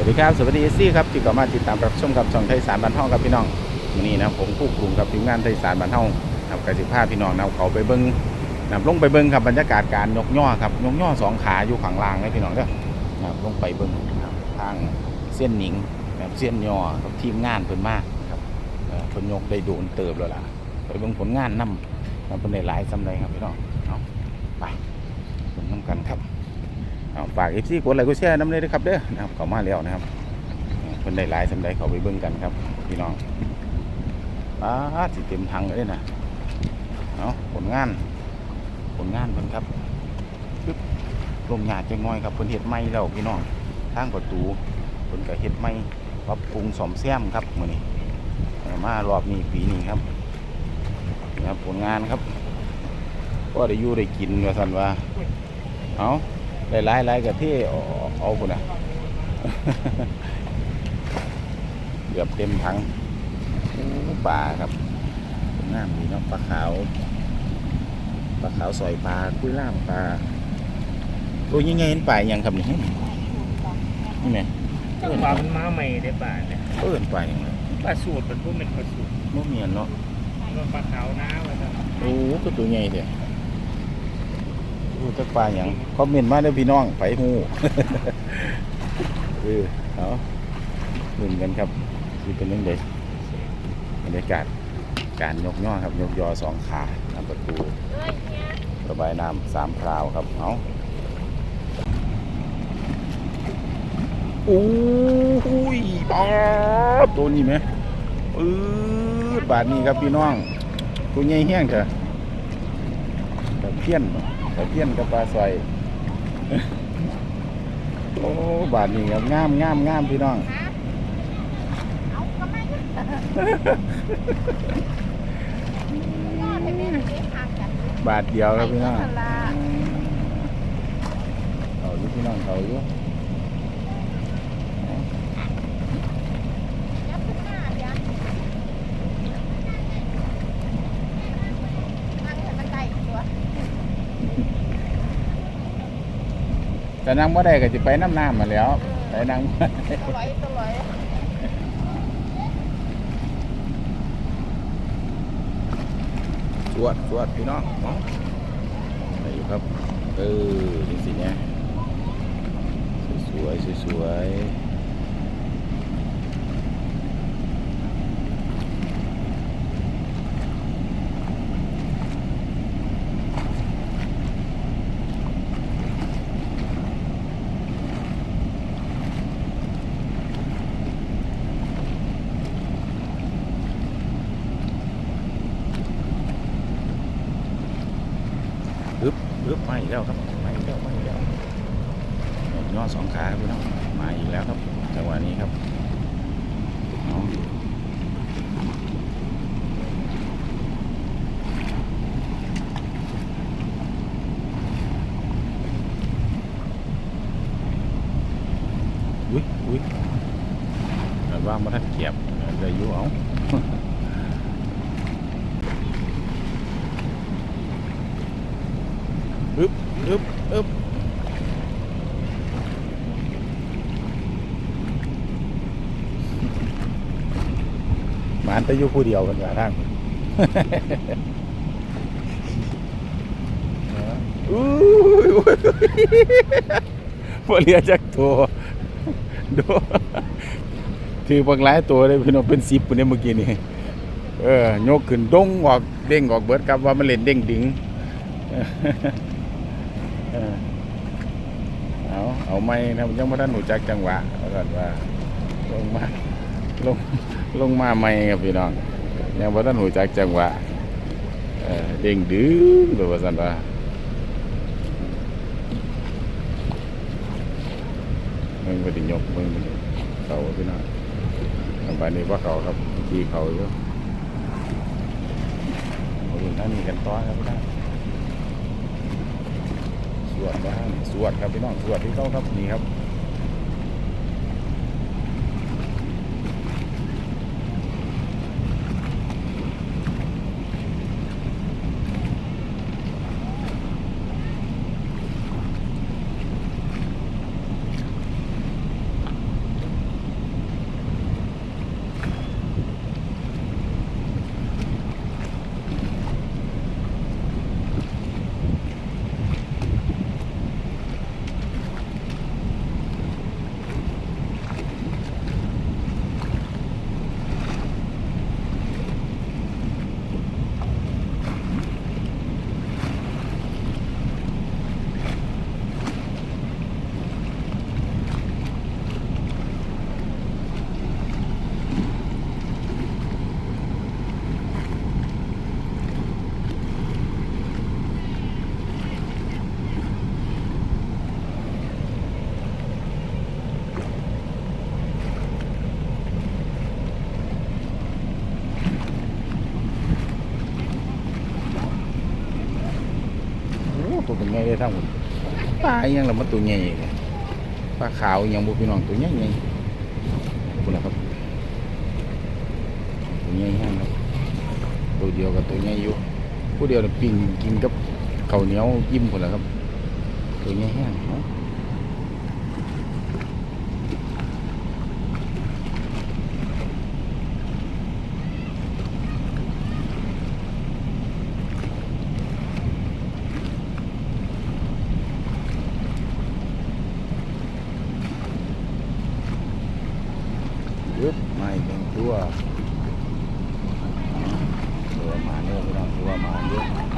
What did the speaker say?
วัสดีครับสวัสดีเอซี่ครับที่กลับมาติดตามรับชมกับช่องไทยสารบันเทาครับพี่น้องวันนี้นะผมผู้กลุ่มกับทีมงานไทยสารบันเทาทำกสิภาพพี่น้องนำเขาไปเบิ้งนำลงไปเบิ้งครับบรรยากาศการยกย่อครับยกย่อสองขาอยู่ข้างล่างเลยพี่น้องเด้อนะลงไปเบิ้งนะครับทางเส้นหนิงนะครับเส้นย่อกับทีมงานเพิ่นมากครับเพิ่นยกได้โดนเติบแล้วล่ะไปเบิ้งผลงานนำนำเพิ่นได้หลายสำไรครับพี่น้องเอาไปเบิ่งน้ำกันครับ ฝากเอฟซีกดไลค์กดแชร์น้ำเลยนะครับเด้อนะครับเขามาแล้วนะครับเพิ่นได้หลายสำใดเขาไปเบิ่งกันครับพี่น้องอ้าสิเต็มทางเลยนะเอาผลงาน ผลงานเพิ่นครับปึ๊บลงหยาดจังน้อยครับเพิ่นเฮ็ดใหม่แล้วพี่น้องทางประตูเพิ่นก็เฮ็ดใหม่ปรับปรุงซ่อมแซมครับมื้อนี้มารอบนี้ปีนี้ครับนี่ครับผลงานครับก็ได้อยู่ได้กินว่าซั่นว่าเอา หลายๆหลายๆกับที่เอาเอาคนน่ะเกือบเต็มถังโอ้ปลาครับงามดีเนาะปลาขาวปลาขาวซอยปลาคุยล่ามปลาโอ้ยยังไงเห็นปลาอยังครับนี่นี่ไหมจังหวะมันมาใหม่ได้ป่าเนี่ยเออเห็นปลาอย่างไรปลาสูตรเป็นพวกเป็นปลาสูตรโมเมียนเนาะมันปลาขาวน้าว่าจะโอ้ก็ตัวใหญ่เดียวโอ้จักปลาอย่างคอมเมนต์มาเด้อพี่น้องไปหูเออเอาลุ้นกันครับที่เป็นเรื่องใดบรรยากาศการยกย่อครับยกยอสองขาทำประตูระบายน้ำสามคราวครับเอาโอ้ยปาตัวนี้ไหมปื๊ดบาทนี้ครับพี่น้องตัวใหญ่แห้งเถอะแต่เพี้ยน แต่เพี้ยนกับปลาใสโอ้บาทนี้ครับงามงามงามพี่น้องเอาก็ไม่ยอดให้แม่เด็กห่างกันบาทเดียวครับพี่น้องไปเท่าละเขาอยู่พี่น้องเขาอยู่ยับขึ้นหน้าเดี๋ยวนั่งให้มันได้ตัว แต่นั่งบ่ได้ก็จะไปน้ำน้ำมาแล้ว ไปนั่งบ่ได้ตัวลอยตลอยสวดสวดพี่น้องเนาะไปอยู่ครับ เออนี่สิเนี่ยสวยสวยสวย อึบอึ๊บมาอีกแล้วครับมาอีกแล้วมาอีกแล้วย่อสองขาครับพี่น้องมาอีกแล้วครับจังหวะนี้ครับอุ้ยอุ้ยแต่ว่ามาทัดเกียบเลยอยู่เอา อึบอึบอึบหมานแต่อยู่ผู้เดียวกันว่าทางอู้ยอู้ยบ่เหลือจักตัวดูถือบางหลายตัวเลยพี่น้องเป็นสิบปุ่นเนี่ยเมื่อกี้นี่เออยกขึ้นดงออกเด้งออกเบิดครับว่ามันเล่นเด้งดึง เออเอาเอาไม่นะยังไม่ทันหนูจักจังหวะเอาก่อนว่าลงมาลงลงมาไม่ครับพี่น้องยังไม่ทันหนูจักจังหวะเออเด้งดึงหรือว่าสันว่ามึงไปถึงยกมึงไปเขาพี่น้องทางบ้านนี้ว่าเขาครับที่เขาอยู่เอาอยู่นั่นนี่กันต้อนครับพี่น้อง สวดบ้างสวดครับพี่น้องสวดที่เขาครับนี่ครับ ตัวเนยได้ทั้งหมดปลาอีหยังละมันตัวใหญ่ปลาขาวอีหยังบุพี่น้องตัวใหญ่ใหญ่คุณนะครับตัวใหญ่แห้งครับตัวเดียวกับตัวใหญ่อยู่ผู้เดียวน่ะปิ้งกินกับข้าวเหนียวยิ้มคนละครับตัวใหญ่แห้ง เนาะยึบ